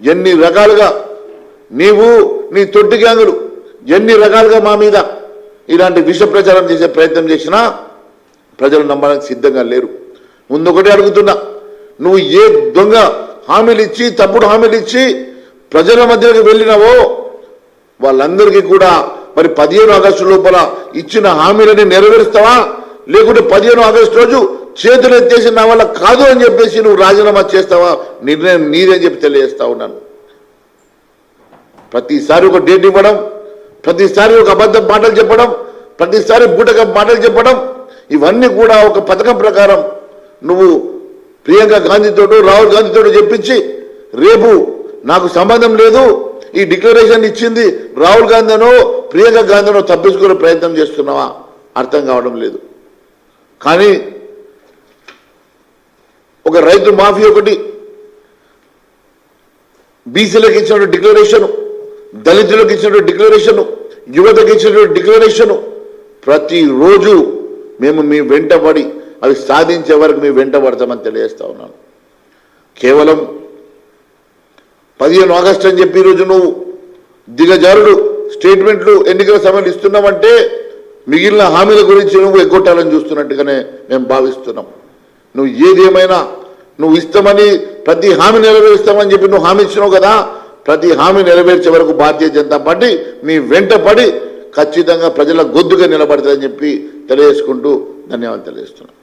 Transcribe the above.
ఎన్ని రకాలుగా నీవు నీ తొట్టి గ్యాంగులు ఎన్ని రకాలుగా మా మీద ఇలాంటి విష ప్రచారం చేసే ప్రయత్నం చేసినా ప్రజలు నమ్మడానికి సిద్ధంగా లేరు. ముందు అడుగుతున్నా నువ్వు ఏ దొంగ హామీలు ఇచ్చి తప్పుడు హామీలు ఇచ్చి ప్రజల మధ్యకి వెళ్ళినావో వాళ్ళందరికీ కూడా మరి పదిహేను ఆగస్టు లోపల ఇచ్చిన హామీలని నెరవేరుస్తావా? లేకుంటే పదిహేను ఆగస్టు రోజు చేతులు ఎత్తేసి నా వల్ల కాదు అని చెప్పేసి నువ్వు రాజీనామా చేస్తావా? నిర్ణయం నీదే చెప్పి తెలియజేస్తా ఉన్నాను. ప్రతిసారి ఒక డేట్ ఇవ్వడం ప్రతిసారి ఒక అబద్ధ మాటలు చెప్పడం ప్రతిసారి బూటక మాటలు చెప్పడం ఇవన్నీ కూడా ఒక పథకం ప్రకారం నువ్వు ప్రియాంక గాంధీతోటో రాహుల్ గాంధీతోటో చెప్పించి రేపు నాకు సంబంధం లేదు ఈ డిక్లరేషన్ ఇచ్చింది రాహుల్ గాంధీనో ప్రియాంక గాంధీనో తప్పించుకునే ప్రయత్నం చేస్తున్నావా? అర్థం కావడం లేదు. కానీ ఒక రైతు మాఫీ ఒకటి. బీసీలకు ఇచ్చిన డిక్లరేషన్ దళితులకు ఇచ్చిన డిక్లరేషన్ యువతకు ఇచ్చిన డిక్లరేషన్ ప్రతిరోజు మేము మీ వెంటబడి అవి సాధించే వరకు మీ వెంటబడతామని తెలియజేస్తా ఉన్నాను. కేవలం పదిహేను ఆగస్టు అని చెప్పి ఈరోజు నువ్వు దిగజారుడు స్టేట్మెంట్లు ఎన్నికల సమయంలో ఇస్తున్నావంటే మిగిలిన హామీల గురించి నువ్వు ఎగ్గొట్టాలని చూస్తున్నట్టుగానే మేము భావిస్తున్నాం. నువ్వు ఏది ఏమైనా నువ్వు ఇస్తామని ప్రతి హామీ నెరవేరుస్తామని చెప్పి నువ్వు హామీ ఇచ్చినావు కదా ప్రతి హామీ నెరవేర్చే వరకు భారతీయ జనతా పార్టీ మీ వెంట పడి ఖచ్చితంగా ప్రజల గొద్దుగా నిలబడుతుందని చెప్పి తెలియజేసుకుంటూ ధన్యవాదాలు తెలియజేస్తున్నాను.